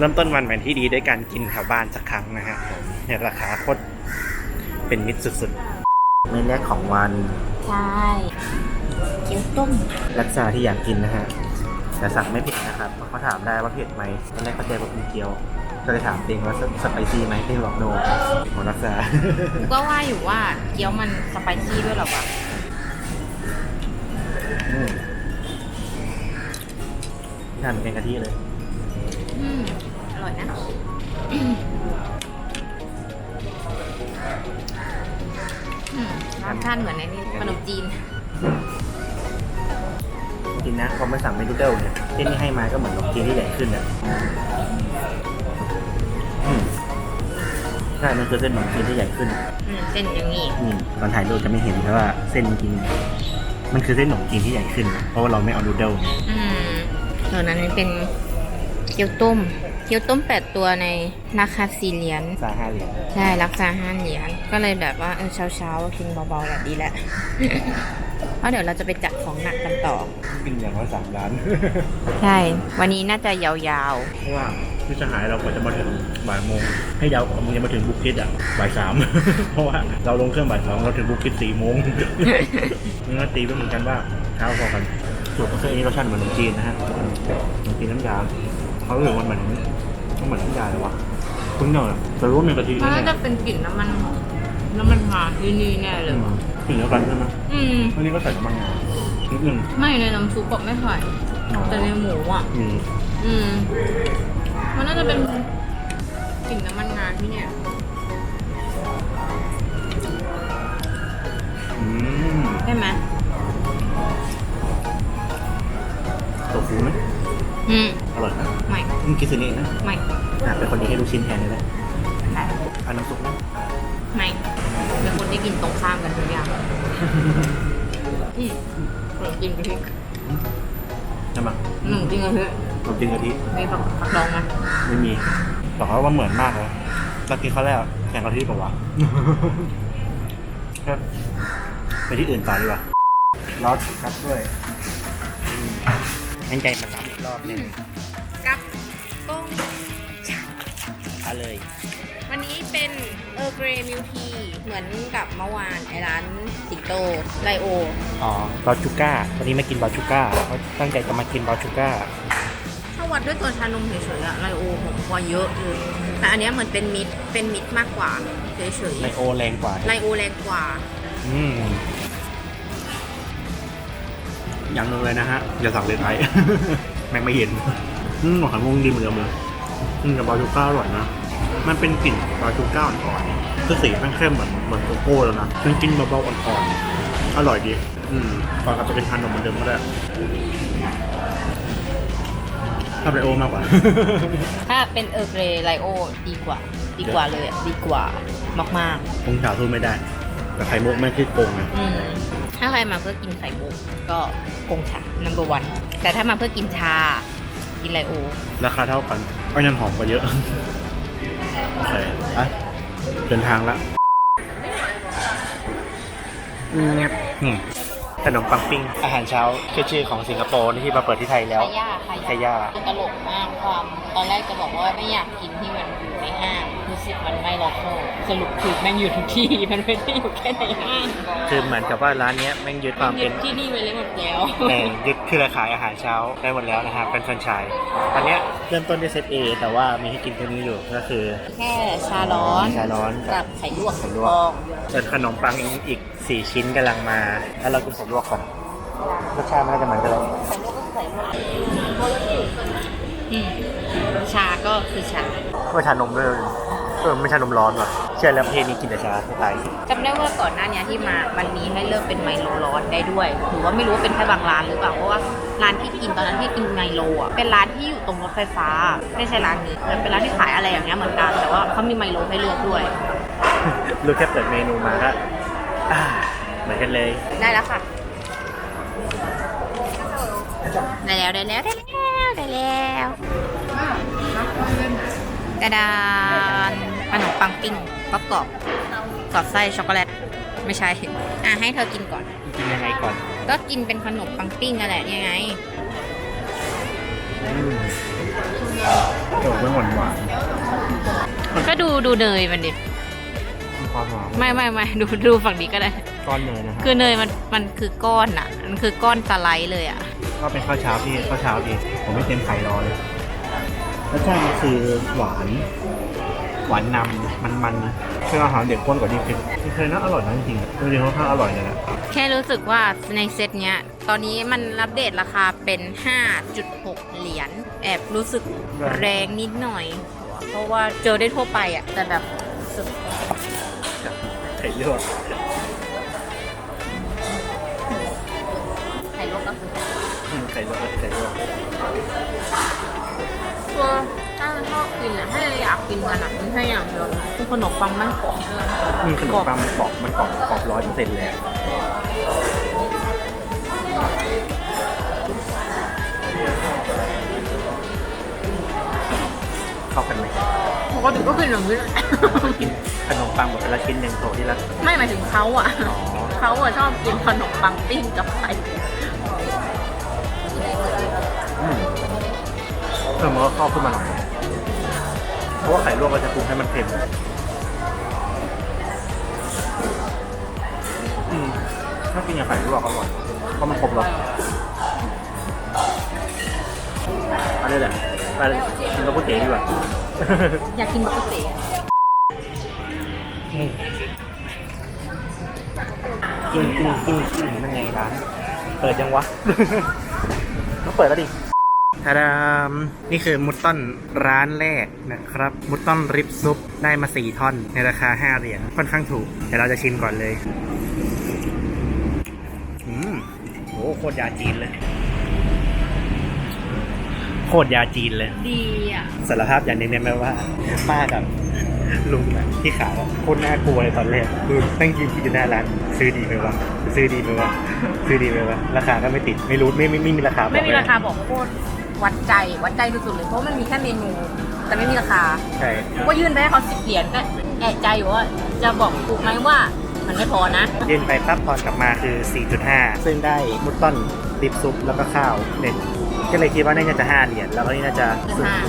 เริ่มต้นวันใหม่ที่ดีด้วยการกินแถวบ้านสักครั้งนะฮะผมในราคาโคตรเป็นมิตรสุดๆเมนูแรกของวัน ใช่เกี๊ยวต้ม รักษาที่อยากกินนะฮะแต่สั่งไม่เผ็ดนะครับเพราะเขาถามได้ว่าเผ็ดไหมตอนแรกเขาใจว่าเป็นเกี๊ยว ก็เลยถามเต็งว่าสไปซี่ไหมเต็งบอกโนของรักษาก็ว่าอยู่ว่าเกี๊ยวมันสไปซี่ด้วยเหรอวะอืมทานเป็นกะทิเลย อืมอ ร่อยนะ อืมรสชาติเหมือนในนี่ขนมจีน จริงนะพอมาสั่งเมนูเดิลเนี่ยที่นี่ให้มาก็เหมือนขนมจีนที่ใหญ่ขึ้นอะอืมใช่มันคือเส้นขนมจีนที่ใหญ่ขึ้นอืมเส้นอย่างนี้ อืมตอนถ่ายรูปจะไม่เห็นแต่ว่าเส้นจริงๆมันคือเส้นขนมจีนที่ใหญ่ขึ้น เพราะว่าเราไม่เอานูเดิลไงอืมส่วนนั้นเป็นเกี๊ยวต้มเกี๊ยวต้มแปดตัวในราคาสี่เหรียญซาห้าเหรียญใช่รักษาห้าเหรียญก็เลยแบบว่าเออเช้าเช้าๆกินเบาๆแหละดีแหละเพราะเดี๋ยวเราจะไปจัดของหนักกันต่อกินอย่างละสามล้าน ใช่ วันนี้น่าจะยาวเพราะว่าที่จะหายเรากว่าจะมาถึงบ่ายโมง ให้ยาวกว่ามึงจะมาถึงบุกคิดอะบ่ายสามเพราะว่าเราลงเครื่องบ่ายสองเราถึงบุกคิดสี่โมงนี่ก็ตีไปเหมือนกันว่าเช้าพอกันส่วนของเครื่องนี้รสชาติเหมือนขนมจีนนะฮะขนมจีนน้ำยาเขารู้สึกว่ามัน มันเหมือนน้ำยาเลยวะคุณเนอะแต่รู้ว่ามีกะทิๆแน่น่าจะเป็นกลิ่นน้ำมันน้ำมันงาที่นี่แน่เลยว่ะกลิ่นเดียวกันใช่ไหมอืม อันนี้ก็ใส่น้ำมันงานิดนึงไม่ในน้ำซุปอะไม่ใส่แต่ในหมูอะ มีอืม มันน่าจะเป็นกลิ่นน้ำมันงาที่เนี่ย อืมใช่ไหมโตฟูไหมอืม อร่อยนะ ไม่มึงกินซีนี่นะไม่อะเป็นคนนี้ให้ลูกชิ้นแทนเลยนะแต่เอาน้ำซุปนะไม่เป็นคนที่กินตรงข้ามกันทุกอย่างอืมขนมจีนกะทิใช่ไหมขนมจีนกะทิขนมจีนกะทิมีผักผักดองไหมไม่มีบอกเขาว่าเหมือนมากเลยเรากินเขาวแรกแข่งกะทิเปล่าวะครับไปที่อื่นต่อดีกว่าลอสครับด้วยตั้งใจมารับอีกรอบหนึง เออร์เกรมิลทีเหมือนกับเมื่อวานไอ้ร้านสิงโตไลโอ อ๋อบาชูก้าวันนี้ไม่กินบาชูก้าเขาตั้งใจจะมากินบาชูก้าถ้าวัดด้วยตัวชานมเฉยๆอะไลโอผมว่าเยอะเลยแต่อันเนี้ยเหมือนเป็นมิดเป็นมิดมากกว่าเฉยไลโอแรงกว่า ๆไลโอแรงกว่า อืมอย่างหนึงเลยนะฮะ อย่าสั่งเลยไทยแม่งไม่เห็นอืมหอยมุงดีเหมือนเดิมเลยอืมกับบาชูก้าอร่อยนะ มันเป็นกลิ่นบาชูก้าอ่อนๆ คือสีแม่งเข้มเหมือนเหมือนโกโก้แล้วนะเป็นกลิ่นเบาๆอ่อนๆ อร่อยดี อืมก่อนกลับไปเป็นทานนมเหมือนเดิมก็ได้ชอบไลโอมากกว่า ถ้าเป็นเออร์เกรไลโอดีกว่า ดีกว่าเลยอะดีกว่ามากคงชาสู้ไม่ได้ แต่ไข่มุกแม่งคือโกงนะๆ อืม ถ้าใครมาเพื่อกินไข่มุกก็กงชา number one แต่ถ้ามาเพื่อกินชา กินไลโอ ราคาเท่ากันก็ยังหอมกว่าเยอะ โอเคอะ เดินทางละอืมขนมปังปิ้ง อาหารเช้าขึ้นชื่อของสิงคโปร์ที่มาเปิดที่ไทยแล้วขายาขายาตลกมากความ ตอนแรกจะบอกว่าไม่อยากกินที่มันอยู่ในห้างรู้ สึกมันไม่ล็อกโลสรุปคือแม่งอยู่ทุกที่ มันไม่ได้อยู่แค่ในห้างคือเหมือนกับว่าร้านเนี้ยแม่งยึดความยึเป็ดนที่นี่ไปเลยหมดแล้วแหม่ยึดคือราขายอาหารเช้าได้หมดแล้วนะครับเป็นแฟรนไชส์ตอนเนี้ยเริ่มต้นด้วยเซต A แต่ว่ามีให้กินตัวนี้อยู่ก็คือ แค่ชาร้อนชาร้อนกักับบไข่ลวกไข่ลวกฟองส่วนขนมปังอีก 4 ชิ้นกำลังมา แล้วเรากินไข่ลวกก่อนรสชาติมันน่าจะเหมือนกันเลยไข่ลวกก็ใส่หมดอืมชาก็คือชาก็ชานมด้วย เออไม่ชานมร้อนว่ะเชื่อแล้วประเทศนี้กินแต่ชาทั่วไปจำได้ว่าก่อนหน้านี้ที่มา มันมีให้เลือกเป็นไมโลร้อนได้ด้วยหรือว่าไม่รู้ว่าเป็นแค่บางร้านหรือเปล่า เพราะว่าร้านที่กินตอนนั้นที่กินไมโลอะ เป็นร้านที่อยู่ตรงรถไฟฟ้า ไม่ใช่ร้านนี้แต่เป็นร้านที่ขายอะไรอย่างเงี้ยเหมือนกัน แต่ว่าเขามีไมโลให้เลือกด้วย รู้แค่เปิดเมนูมาก็อ่าเหมือนกันเลย ได้แล้วค่ะ ได้แล้วได้แล้วได้แล้วได้แล้วกระดาน ขนมปังปิ้งกรอบกรอบสอดไส้ช็อกโกแลตไม่ใช่ อะให้เธอกินก่อน กินยังไงก่อน ก็กินเป็นขนมปังปิ้งนั่นแหละยังไงอืมเออไม่หวานหวานก็ดูดูเนยมันดิมีความหวานไม่ไม่ไม่ดูดูฝั่งนี้ก็ได้ ก้อนเนยนะฮะคือเนยมันมันคือก้อนอะ มันคือก้อนสไลด์เลยอะก็เป็นข้าวเช้าที่ข้าวเช้าดีผมไม่เต็มไข่รอเลยรสชาติมันคือหวาน หวานนำมันมันๆคืออาหารเด็กข้นกว่านี้คือคือเคยนะอร่อยนะจริงๆจริงๆค่อนข้างอร่อยเลยนะแค่รู้สึกว่าในเซตเนี้ย ตอนนี้มันอัปเดตราคาเป็น 5.6 เหรียญ แอบรู้สึกแรงนิดหน่อย เพราะว่าเจอได้ทั่วไปอะแต่แบบรู้สึกไข่ลวกไข่ลวกก็คืออืมไข่ลวกไข่ลวกตัว ถ้าชอบกินอะถ้าอยากกินกันอะไม่ใช่อย่างเดียวคือขนมปังมันกรอบด้วยอืมขนมปังมันกรอบมันกรอบกรอบร้อยเปอร์เซ็นต์เลยอะเข้ากันไหมปกติก็กินอย่างนี้กินขนมปังแบบละชิ้นหนึ่งโถที่ละไม่หมายถึงเขาอะเขาอะชอบกินขนมปังปิ้งกับไข่อืมเพิ่มมันก็เข้าขึ้นมาหน่อย เพราะว่าไข่ลวกเราจะปรุงให้มันเค็มอืมถ้ากินกับไข่ลวกอร่อยเพราะมันครบรสเอันนี้แหละไปกินกับก๋วยเตี๋ยวดีกว่า อยากกินบักเต๋กินกินกินกินนั่นไงร้าน เปิดยังวะ ต้องเปิดแล้วดิ ทาดามนี่คือมุตตันร้านแรกนะครับ มุตตันริบซุปได้มา 4 ท่อน ในราคา 5 เหรียญค่อนข้างถูก เดี๋ยวเราจะชิมก่อนเลย อืมโหโคตรยาจีนเลย โคตรยาจีนเลย ดีอะสารภาพอย่างหนึงเนี่ยแม้ว่าป้ากับลุงอะที่ขายอะโคตรน่ากลัวเลยตอนแรกคือตั้งยืนคิดอยู่หน้าร้านซื้อดีไหมวะซื้อดีไหมวะซื้อดีไหมวะราคาก็ไม่ติดไม่รู้ไม่ไม่ไม่มีราคาบอกไม่มีเลย ราคาบอกโคตร วัดใจวัดใจสุดๆเลยเพราะมันมีแค่เมนู แต่ไม่มีราคาใช่กูก็ยื่นไปให้เขาสิบเหรียญก็แอบใจอยู่ว่าจะบอกถูกไหมว่ามันไม่พอนะเดินไปปั๊บตอนกลับมาคือ 4.5 ซึ่งได้มุตตันดิบซุปแล้วก็ข้าวหนึ่งก็เลยคิดว่าน่าจะ5เหรียญแล้วก็นี่น่าจะ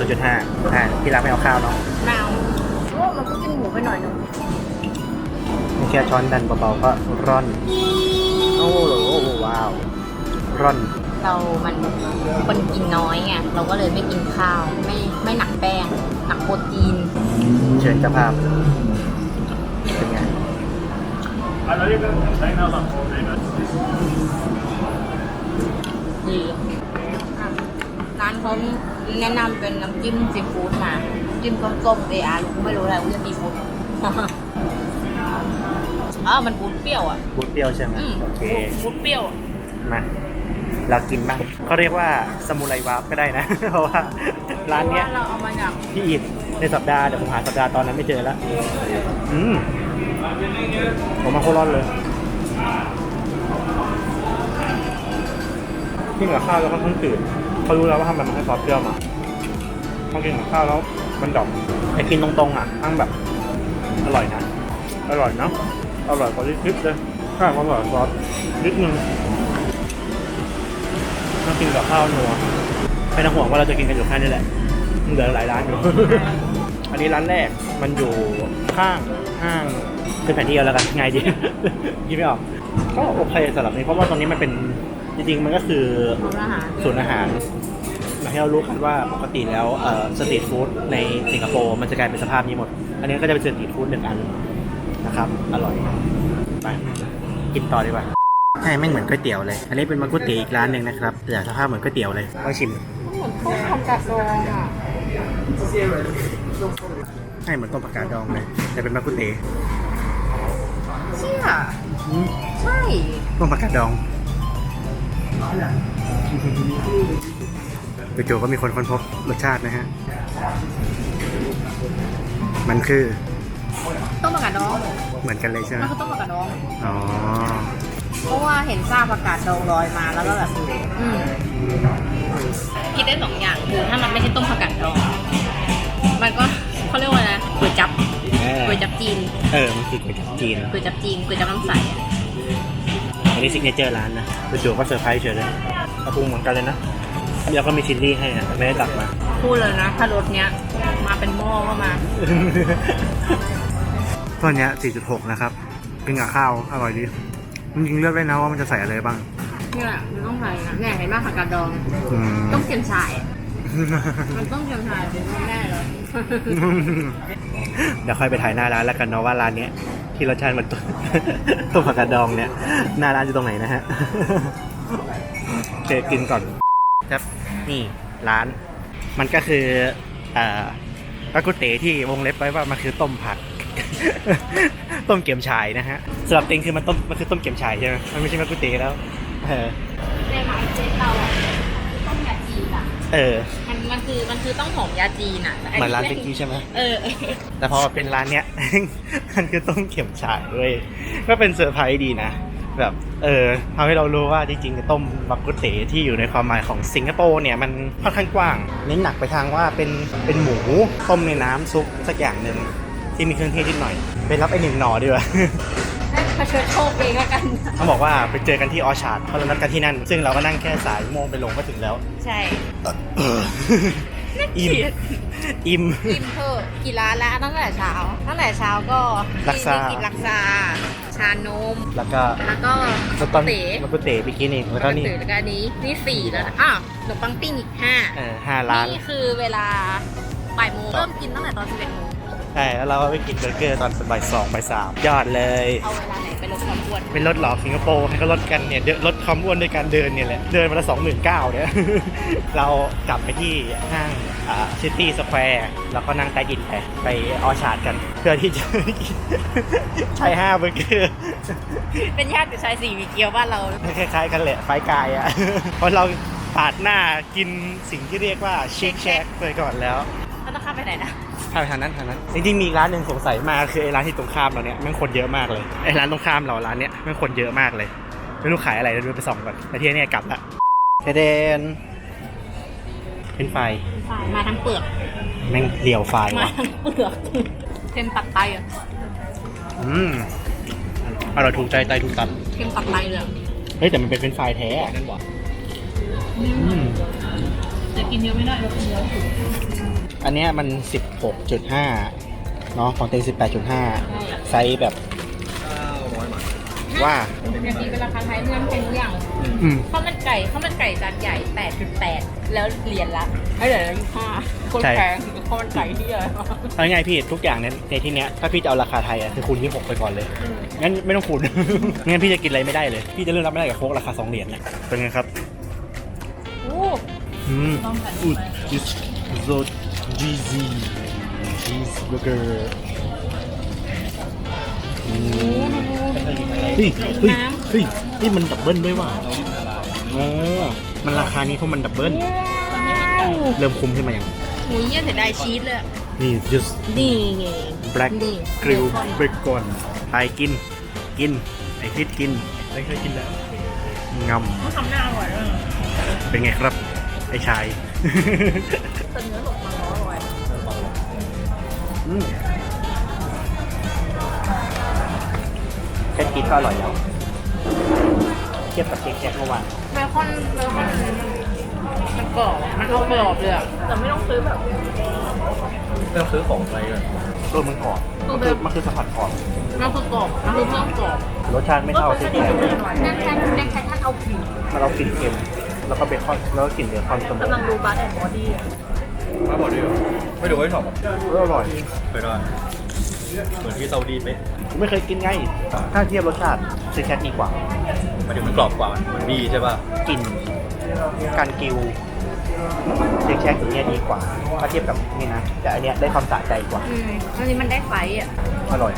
0.5อ่าที่รักไม่เอาข้าวเนาะนาวโอ้มันก็กินหมูไปหน่อยนึงมีแค่ช้อนดันเบาๆก็ร่อน โอ้โหว้าว ร่อน เรามันคนกินน้อยไงเราก็เลยไม่กินข้าว ไม่ไม่หนักแป้ง หนักโปรตีน เชิญเจ้าภาพเป็นไงดีอะร้านเขาแนะนำเป็นน้ำจิ้มซีฟู้ดมาจิ้มส้มๆเออาลูกไม่รู้อะไรว่าจะซีฟู้ด อ๋อมันบูดเปรี้ยวอะ บูดเปรี้ยวใช่ไหมอืมโอเคบูดเปรี้ยวอะมา เรากินบ้างเขาเรียกว่าสมุไรวาร์ปก็ได้นะ เพราะว่าร้านเนี้ยเราเอามาจากพี่อิดในสัปดาห์เดี๋ยวผมหาสัปดาห์ตอนนั้นไม่เจอแล้วอืมผมมาโคตรร้อนเลยกินกับข้าวแล้วก็ต้องตื่นเขารู้แล้วว่าทำไมมันให้ซอสเปรี้ยวมาพอกินกับข้าวแล้วมันดอกไอ้กินตรงๆอะตั้งแบบ อร่อยนะ อร่อยเนอะอร่อยกว่าที่คิดเลยข้าวอร่อยกว่าซอสนิดนึง กินกับข้าวนัวไม่ต้องห่วงว่าเราจะกินกันอยู่แค่นี้แหละเหลือหลายร้านอยู่ อันนี้ร้านแรกมันอยู่ข้างห้างเป็นแผนที่เอาแล้วกันง่ายดีคิดไม่ออก ก็โอเคสำหรับนี้เพราะว่าตรงนี้มันเป็นจริงๆ มันก็คือร้านอาหารศูนย์อาหารมาให้เรารู้กันว่าปกติแล้วเอ่อสตรีทฟู้ดในสิงคโปร์มันจะกลายเป็นสภาพนี้หมด อันนี้ก็จะเป็นสตรีทฟู้ดหนึ่งอันนะครับ อร่อย ไป กินต่อดีกว่า ใช่ไม่เหมือนก๋วยเตี๋ยวเลย อันนี้เป็นมันก๋วยเตี๋ยวอีกร้านหนึ่งนะครับแต่สภาพเหมือนก๋วยเตี๋ยวเลยลองชิมเหมือนต้มทำกาดดองอะใช่เหมือนต้มผักกาดดองเลยแต่เป็นมันก๋วยเตี๋ยวเชี่ยอืมใช่ต้มผักกาดดองจู่ๆก็มีคนค้นพบรสชาตินะฮะ มันคือต้มผักกาดดอง เหมือนกันเลยใช่ไหมมันคือต้มผักกาดดอง อ๋อ เพราะว่าเห็นซากผักกาดดองลอยมาแล้วก็แบบอืมคิดได้สองอย่างคือถ้ามันไม่ใช่ต้มผักกาดดอง มันก็เขาเรียกว่าอะไรนะก๋วยจับก๋วยจับจีนเออมันคือก๋วยจั๊บจีนก๋วยจับจีนก๋วยจับน้ำใสอะอันนี้ซิกเนเจอร์ร้านนะจู่ๆก็เซอร์ไพรส์เฉยเลยกระปรุงเหมือนกันเลยนะแล้วก็มีชิลลี่ให้นะไม่ได้ตักมา พูดเลยนะ ถ้ารสเนี้ยมาเป็นหม้อก็มาตัวเนี้ย4.6 นะครับ กินกับข้าว อร่อยดี จริงๆเลือกได้นะว่ามันจะใส่อะไรบ้างนี่แหละมันต้องใส่นะเนี่ยเห็นไหมผักกาดดอง อืม ต้องเกียมชาย มันต้องเกียมชายเป็นไม่ได้เหรอ เดี๋ยวค่อยไปถ่ายหน้าร้านแล้วกันเนาะว่าร้านเนี้ยที่รสชาติมันต้มต้มผักกาดดองเนี่ย หน้าร้านอยู่ตรงไหนนะฮะ โอเคกินก่อนครับนี่ร้าน มันก็คือเอ่อปากุเตที่วงเล็บไว้ว่ามันคือต้มผัก ต้มเกี๊ยมชายนะฮะสำหรับเต็งคือมันต้มมันคือต้มเกี๊ยมชายใช่ไหมมันไม่ใช่มะกุเตแล้วเออในหมายเซตเราอะต้มยาจีนอะเออ มันมันคือมันคือต้องหอมยาจีนอะแต่เหมือนร้านเมื่อกี้ใช่ไหมเออ แต่พอเป็นร้านเนี้ย มันคือต้มเข็มฉายเว้ยก็เป็นเซอร์ไพรส์ดีนะ แบบ เออทำให้เรารู้ว่าจริงๆต้มบักกุเตที่อยู่ในความหมายของสิงคโปร์เนี่ยมันค่อนข้างกว้าง เน้นหนักไปทางว่าเป็นเป็นหมูต้มในน้ำซุปสักอย่างหนึ่ง ที่มีเครื่องเทศนิดหน่อย ไปรับไอหนึ่งหน่อดีกว่าเผชิญโชคเองแล้วกันเขาบอกว่าไปเจอกันที่ออชาร์ดเพราะเรานัดกันที่นั่น ซึ่งเราก็นั่งแค่สายโมงไปลงก็ถึงแล้ว ใช่เอออิ่มอิ่มกินเพิ่มกี่ร้านแล้วตั้งแต่เช้าตั้งแต่เช้าก็ลักซากินลักซาชานม แล้วก็แล้วก็แล้วตอนเต๋บักกุเตไปกินอีกแล้วก็นี่เต๋แล้วก็อันนี้นี่สี่แล้วนะอ้าวขนมปังปิ้งอีกห้าเออห้าร้านนี่คือเวลาบ่ายโมงเริ่มกินตั้งแต่ตอนสิบเอ็ดโมง ใช่แล้วเราก็ไปกินเบอร์เกอร์ตอนบ่ายสองบ่ายสามยอดเลย เอาเวลาไหนไปลดความอ้วนเป็นรถหลอกสิงคโปร์ให้เขาลดกันเนี่ยเดินลดความอ้วนด้วยการเดินเนี่ยแหละ เดินมาละสองหมื่นเก้าเนี่ย เรากลับไปที่ห้างซิตี้สแควร์แล้วก็นั่งใต้ดินไปไปออชาร์ดกัน เพื่อที่จะใช้ห้าเบอร์เกอร์ เป็นญาติกับชายสี่มีเกียวบ้านเรา คล้ายๆกันแหละไฟกายอะ เพราะเราปาดหน้ากินสิ่งที่เรียกว่าเชคแชกไปก่อนแล้วแล้วต้องข้ามไปไหนนะ ข้ามไปทางนั้นทางนั้นจริงๆมีอีกร้านหนึ่งสงสัยมากคือไอ้ร้านที่ตรงข้ามเราเนี่ยแม่งคนเยอะมากเลยไอ้ร้านตรงข้ามเราร้านเนี้ยแม่งคนเยอะมากเลยไม่รู้ขายอะไรเดี๋ยวดูไปส่องก่อนแต่ที่นี่กลับละเทเดนเป็นไฟมาทั้งเปลือกแม่งเดี่ยวไฟมาว่ะทั้งเปลือกเค็มตัดไตอะอืมอร่อยถูกใจใจถูกตัดเค็มตัดไตเลยอะเฮ้ยแต่มันเป็นเป็นไฟแท้นั่นหว่าอืมแต่กินเยอะไม่ได้เรากินเยอะ อันเนี้ยมัน 16.5 เนาะของเต็ง18.5 ไซส์แบบ ว่าอยากกินเป็นราคาไทยเงื่อนเป็นทุกอย่างอืม ข้าวมันไก่ข้าวมันไก่จานใหญ่ 8.8 แล้วเหรียญละไม่เหลือยี่ห้าคนใช่ แพงข้าวมันไก่ที่อะไรวะเอาง่ายๆพี่ทุกอย่างเนี่ยในที่เนี้ยถ้าพี่จะเอาราคาไทยอะคือคูณที่หกไปก่อนเลย งั้นไม่ต้องคูณ งั้นพี่จะกินอะไรไม่ได้เลย พี่จะเลือกรับไม่ได้กับโค้กราคาสองเหรียญเนี่ยเป็นไงครับ โอ้อืม ลองกันอุดจิส โซจีซีชีสเบอร์เกอร์เฮ้ยเฮ้ยเฮ้ยนี่มันดับเบิลด้วยว่ะเออมันราคานี้เพราะมันดับเบิลเริ่มคุ้มขึ้นมายังโหเยี่ยเสียดายชีสเลยอะนี่ just นี่ไง black นี่ grill bacon ไปกิน กิน ไอพิษกินไม่เคยกินแล้วงเขาทำหน้าอร่อยด้วยำเป็นไงครับ ไอชาย แต่เนื้อหลกมันอร่อยอืมแค่กินก็อร่อยแล้ว เทียบกับเค้กแจ็คเมื่อวานเบคอนเบคอนมันกรอบมันเอากรอบเลยอะแต่ไม่ต้องซื้อแบบ เรื่องซื้อของอะไรกันเออมันกรอบมันคือมันคือสัมผัสกรอบมันคือกรอบมันคือเพิ่มกรอบรสชาติไม่เท่าเค้กแจ็คแน่นแค่แน่นแค่ท่านเอาผิวมันเรากลิ่นเค็มแล้วก็เบคอนแล้วก็กลิ่นเบคอนเสมอกำลังดูบัตแอนด์บอดี้ มาบอกดิวไม่ดูไว้ช็อปเอออร่อยเคยได้เหมือนที่ซาอุดีเป๊ะผมไม่เคยกินไง ถ้าเทียบรสชาติเค้กแจ็คดีกว่าหมายถึงมันกรอบกว่ามันมันดีใช่ป่ะกลิ่นการกิวเช็คแช็คอย่างเงี้ยดีกว่า ถ้าเทียบกับนี่นะ แต่อันเนี้ยได้ความสะใจกว่าอืมอันนี้มันได้ไฟอะ อร่อย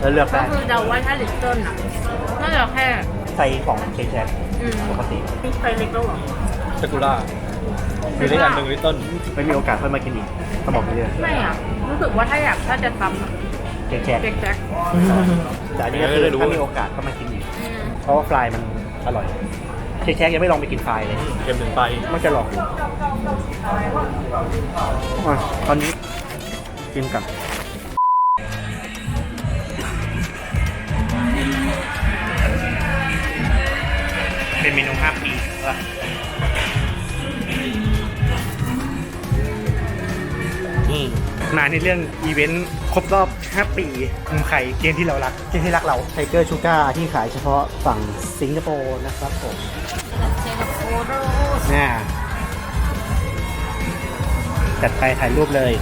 แล้วเลือกก็ได้คือเดาว่าถ้าลิตเติ้ลอะน่าจะแค่ ไซส์ของเช็คแช็คอืม ปกติ นี่ไฟเล็กแล้วเหรอซากุระ มีเล็กอันหนึ่งลิตเติ้ลไม่มีโอกาสค่อยมากินอีกก็บอกไปเลยไม่อะรู้สึกว่าถ้าอยากถ้าจะทำอะเช็คแช็คเด็กแจ็คแต่อันนี้ก็คือถ้ามีโอกาสก็มากินอีก เพราะว่าฟลายมันอร่อยเช็คแช็คยังไม่ลองไปกินฟลายเลยเค็มถึงไปมันจะหลอกอยู่อะตอนนี้กินกันเป็นเมนูห้าปีว่ะ มาในเรื่องอีเวนต์ครบรอบ 5 ปีมุมไข่เกมที่เรารักเกมที่รักเราไทเกอร์ชูการ์ที่ขายเฉพาะฝั่งสิงคโปร์นะครับผมน่าจัดไปถ่ายรูปเลย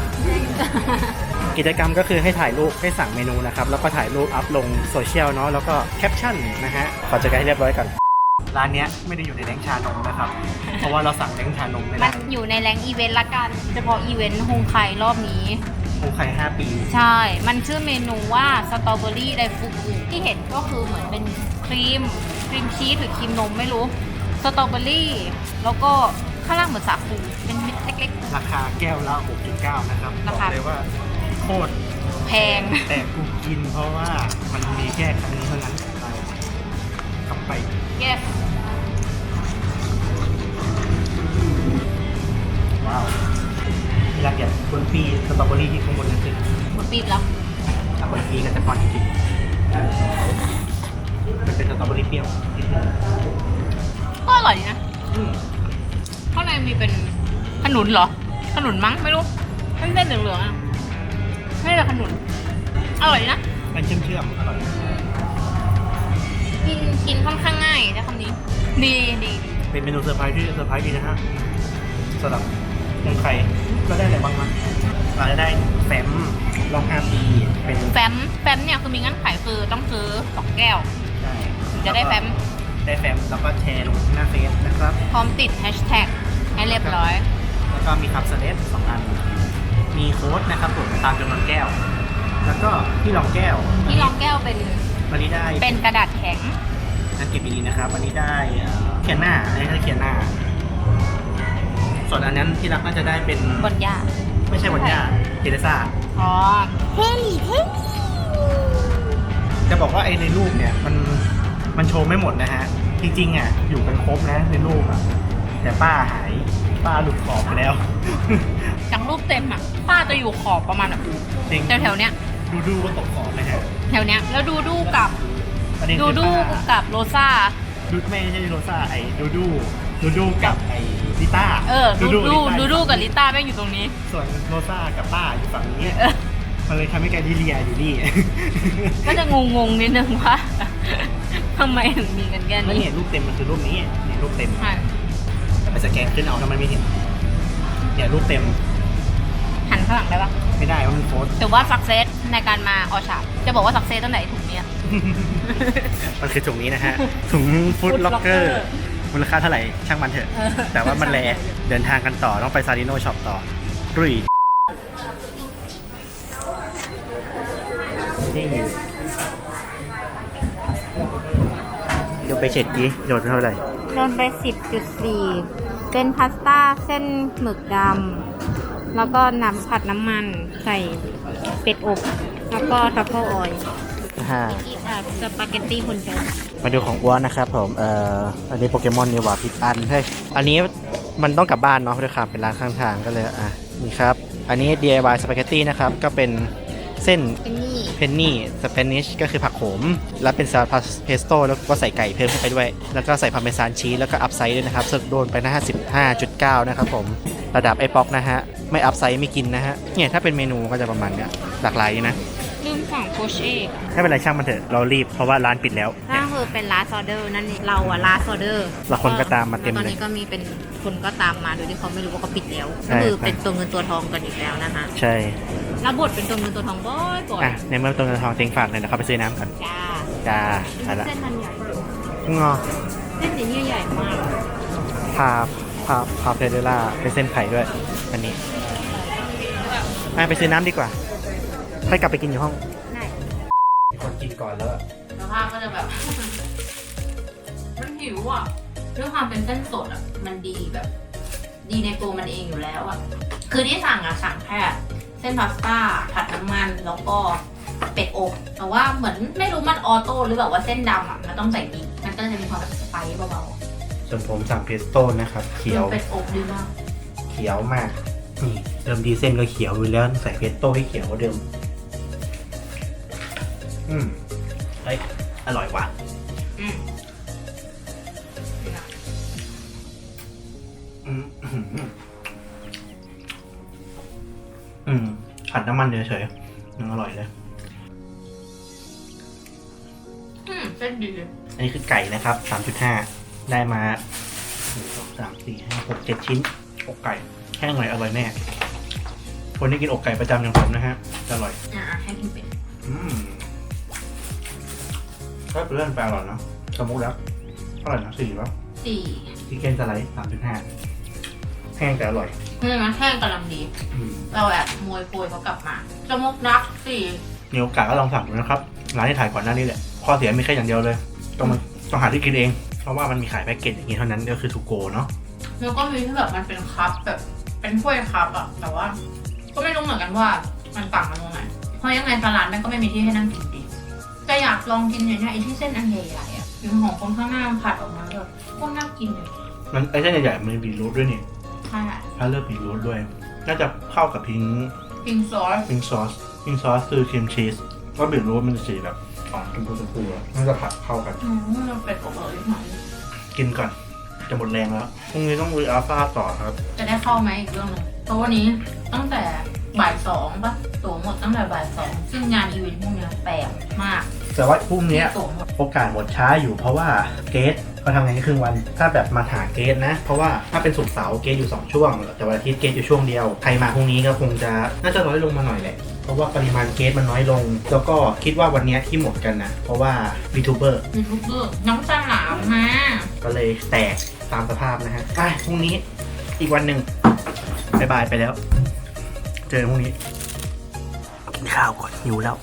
กิจกรรมก็คือให้ถ่ายรูปให้สั่งเมนูนะครับ แล้วก็ถ่ายรูปอัพลงโซเชียลเนาะแล้วก็แคปชั่นนะฮะขอจัดการให้เรียบร้อยก่อน ร้านเนี้ยไม่ได้อยู่ในแรงชานมนะครับ เพราะว่าเราสั่งแรงชานมไม่มัได้นอยู่ในแรงอีเวนต์ละกัน เฉพาะอีเวนต์ฮงไครอบนี้คงไข่5ปี ใช่ มันชื่อเมนูว่าสตรอเบอรี่ไดฟุกุที่เห็นก็คือเหมือนเป็นครีม ครีมชีสหรือครีมนมไม่รู้ สตรอเบอรี่ แล้วก็ข้างล่างเหมือนสาคูเป็นเม็ดเล็ก ราคาแก้วละ6.9นะครับบราอกคา เลยว่าโคตรๆ แพง แต่กูกินเพราะว่ามันมีแค่ครั้งนี้เท่านั้น ไปกลับไป yes ว้าวมีรักอย่างบนปีสตรอเบอรี่ที่ข้างบนนั่นคือหมดปีบแล้วถ้าบนปีก็จะพอจริงๆมันเป็นสตรอเบอรี่เปรี้ยวนิดนึงก็อร่อยดีนะอืมข้างในมีเป็นขนุนเหรอ ขนุนมั้งไม่รู้เส้นๆเหลืองๆอะไม่ใช่ขนุนอร่อยดีนะมันเชื่อมๆอร่อย กินกินค่อนข้างง่ายใช้คำนี้ ดีดีเป็นเมนูเซอร์ไพรส์ที่เซอร์ไพรส์ดีนะฮะสำหรับคนไทยก็ได้อะไรบ้างนะเราจะได้แฟ้มรอบ5ปีเป็นแฟมแฟมเนี่ยคือมีงั้นไขคือต้องซื้อสองแก้วใช่ถึงจะได้แฟมได้แฟ้มแล้วก็แชร์ลงหน้าเฟซนะครับ พร้อมติดแฮชแท็กให้เรียบร้อย แล้วก็มีคัพสเลสสองอัน มีโค้ดนะครับผมตามจำนวนแก้ว แล้วก็ที่รองแก้วที่รองแก้วเป็น วันนี้ได้เป็นกระดาษแข็งนักเก็บดีๆนะครับวันนี้ได้เอ่อเขียนหน้าอันนี้ได้เขียนหน้า ส่วนอันนั้นที่รักน่าจะได้เป็นบนหญ้าไม่ใช่วันย่าเทเรซ่าอ๋อเทลี่เทลี่จะบอกว่าไอ้ในรูปเนี่ยมันมันโชว์ไม่หมดนะฮะ จริงๆอะอยู่กันครบนะในรูปอะแต่ป้าหายป้าหลุดขอบไปแล้วจากรูปเต็มอะป้าจะอยู่ขอบประมาณแบบจริงแถวๆเนี้ย ดูดูว่าตกขอบนะฮะ แถวเนี้ยแล้วดูดูกับประเด็นดูคือดูป้ากับโรซ่า ดูไม่ใช่โรซ่าไอ้ดูดูดูดูกับไอ้ลิต้าเออดูดูลิต้าดูดูกับลิต้าแม่งอยู่ตรงนี้ ส่วนโรซ่ากับป้าอยู่ฝั่งนี้เออ มันเลยทำให้แกลิเลียอยู่นี่ ก็จะงงงๆนิดนึงว่าทำไมถึงมีกันแค่แล้วนี้เนี่ยรูปเต็มมันคือรูปนี้เนี่ยรูปเต็ม ใช่ไปสแกนขึ้นเอาถ้ามันไม่เห็นเนี่ยรูปเต็มหันข้างหลังได้ปะ ไม่ได้ว่ามันโพสต์แต่ว่าสักเซสในการมาออชาร์จะบอกว่าสักเซสตั้งแต่ไอ้ถุงเนี้ย มันคือถุงนี้นะฮะ ถุงฟู้ด Food ล็อกเกอ Locker ร์ มูลค่าเท่าไหร่ช่างมันเถอะ เออ แต่ว่ามันแลเดินทางกันต่อ ต้องไปซาดิโนช็อปต่อ รุยนี่เดี๋ยวไปเช็ดดิโดนเท่าไหร่ โดนไป 10.4 เป็นพาสต้าเส้นหมึกดำ แล้วก็น้ำผัดน้ำมันใส่เป็ดอบ แล้วก็ทัฟเฟิลออยล์ฮ่าอีกอะสปาเกตตี้คนเดียวมาดูของอ้วนนะครับผม เอ่อ อันนี้โปเกมอนนี่หว่าผิดอันเฮ้ย อันนี้มันต้องกลับบ้านเนาะด้วยครับเป็นร้านข้างทางก็เลย อะ นี่ครับ อันนี้ DIY สปาเกตตี้นะครับ ก็เป็น เส้นเป็นนี่เพนนี่สเปนิชก็คือผักโขม แล้วเป็นซาลาเพสโต้แล้วก็ใส่ไก่เพิ่มเข้าไปด้วย แล้วก็ใส่พาร์เมซานชีสแล้วก็อัพไซด์ด้วยนะครับสโดนไปนะ55.9 นะครับผม ระดับไอป๊อกนะฮะ ไม่อัพไซด์ไม่กินนะฮะ เนี่ยถ้าเป็นเมนูก็จะประมาณเนี้ยหลากหลายดีนะ ลืมสั่งโคชเอกไม่เป็นไรช่างมันเถอะเรารีบเพราะว่าร้านปิดแล้วนั่นคือเป็นลาสออเดอร์นั่นเองเราอะลาสออเดอร์แล้วคนก็ตามมาเต็มเลยตอนนี้ก็มีเป็นคนก็ตามมาโดยที่เขาไม่รู้ว่าเขาปิดแล้วใช่ก็คือเป็นตัวเงินตัวทองกันอีกแล้วนะคะใช่ รับบทเป็นตัวเงินตัวทองบ่อยบ่อยอะในเมื่อตัวเงินทองเต็งฝากเลยนะเขาไปซื้อน้ำกันจ้าจ้าไปละเส้นมันใหญ่งอเส้นนี้ใหญ่มากพาพาพาเพเดล่าเป็นเส้นไข่ด้วย อันนี้อะไปซื้อน้ำดีกว่าค่อยกลับไปกินอยู่ห้องได้มีคนกินก่อนแล้วสภาพก็จะแบบ มันหิวอะด้วยความเป็นเส้นสดอะ มันดีแบบ ดีในตัวมันเองอยู่แล้วอะ คือที่สั่งอะสั่งแค่เส้นพาสต้าผัดน้ำมันแล้วก็เป็ดอบแต่ว่าเหมือนไม่รู้มันออโต้หรือแบบว่าเส้นดำอะมันต้องใส่ดีมันก็จะมีความแบบสไปซ์เบาส่วนผมสั่งเพสโต้นะครับ ๆเขียวเป็ดอบดีมากเขียวมากนี่เดิมดีเส้นก็เขียวอยู่แล้วใส่เพสโต้ให้เขียวกว่าเดิม อืมเฮ้ยอร่อยว่ะอืมอืมอืม อืมอืมอผัดน้ำมันเฉยๆยังอร่อยเลยอืมเส้นดีอันนี้คือไก่นะครับ 3.5 ได้มาหนึ่งสองสามสี่ห้าหกเจ็ดชิ้น อกไก่ แห้งหน่อยอร่อยแน่ คนที่กินอกไก่ประจำอย่างผมนะฮะจะอร่อย อะให้กินเป็นอืมก็เป็นเรื่องแปลอร่อยเนาะสมมุติแล้วอร่อยนะสี่แล้วสี่ชิคเก้นสไลด์สามจุดห้าแห้งแต่อร่อย ใช่ไหมแห้งกำลังดี อืมเราแอบมวยโปรยเขากลับมาจมุกนักสี่มีโอกาสก็ลองสั่งดูนะครับ ร้านที่ถ่ายก่อนหน้านี้แหละข้อเสียมีแค่อย่างเดียวเลย ต้องมันต้องหาที่กินเอง เพราะว่ามันมีขายแพ็กเกจอย่างนี้เท่านั้นก็คือทูโกเนาะแล้วก็มีที่แบบมันเป็นคัพแบบเป็นถ้วยคัพอะแต่ว่า ก็ไม่รู้เหมือนกันว่ามันต่างกันตรงไหนเพราะยังไงตลาดมันก็ไม่มีที่ให้นั่งกินดีแต่อยากลองกินอย่างเนี้ยไอ้ที่เส้นอันใหญ่ๆอะถึงของคนข้างหน้ามันผัดออกมาแบบโคตรน่ากินเลยมันไอ้เส้นใหญ่ๆมันมีบีทรูทด้วยนี่ใช่ถ้าเลือกบีทรูทด้วย น่าจะเข้ากับพิงพิงซอสพิงซอสพิงซอสคือครีมชีสก็บีทรูทมันจะสีแบบของชมพูชมพูอะน่าจะผัดเข้ากัน อืมมันเป็ดอบเลยหน่อยกินก่อน จะหมดแรงแล้วพรุ่งนี้ต้องลุยอัลฟาต่อครับ จะได้เข้าไหมอีกเรื่องหนึงเพราะวันนี้ตั้งแต่บ่ายสองปะตั๋วหมดตั้งแต่บ่ายสองซึ่งงานอีเวนต์พวกเนี้ยแปลกมากแต่ว่าพรุ่งนี้ตั๋วหมด โอกาสหมดช้าอยู่เพราะว่าเกส เขาทำงานแค่ครึ่งวัน ถ้าแบบมาหาเกสนะ เพราะว่าถ้าเป็นศุกร์เสาร์เกสอยู่ 2 ช่วง แต่วันอาทิตย์เกสอยู่ช่วงเดียว ใครมาพรุ่งนี้ก็คงจะน่าจะน้อยลงมาหน่อยแหละ เพราะว่าปริมาณเกสมันน้อยลง แล้วก็คิดว่าวันเนี้ยที่หมดกันนะ เพราะว่าวีทูเบอร์ ยูทูบเบอร์น้องสลามมา ก็เลยแตกตามสภาพนะฮะไปพรุ่งนี้อีกวันหนึ่งบายบายไปแล้ว เจอกันพรุ่งนี้กินข้าวก่อนหิวแล้ว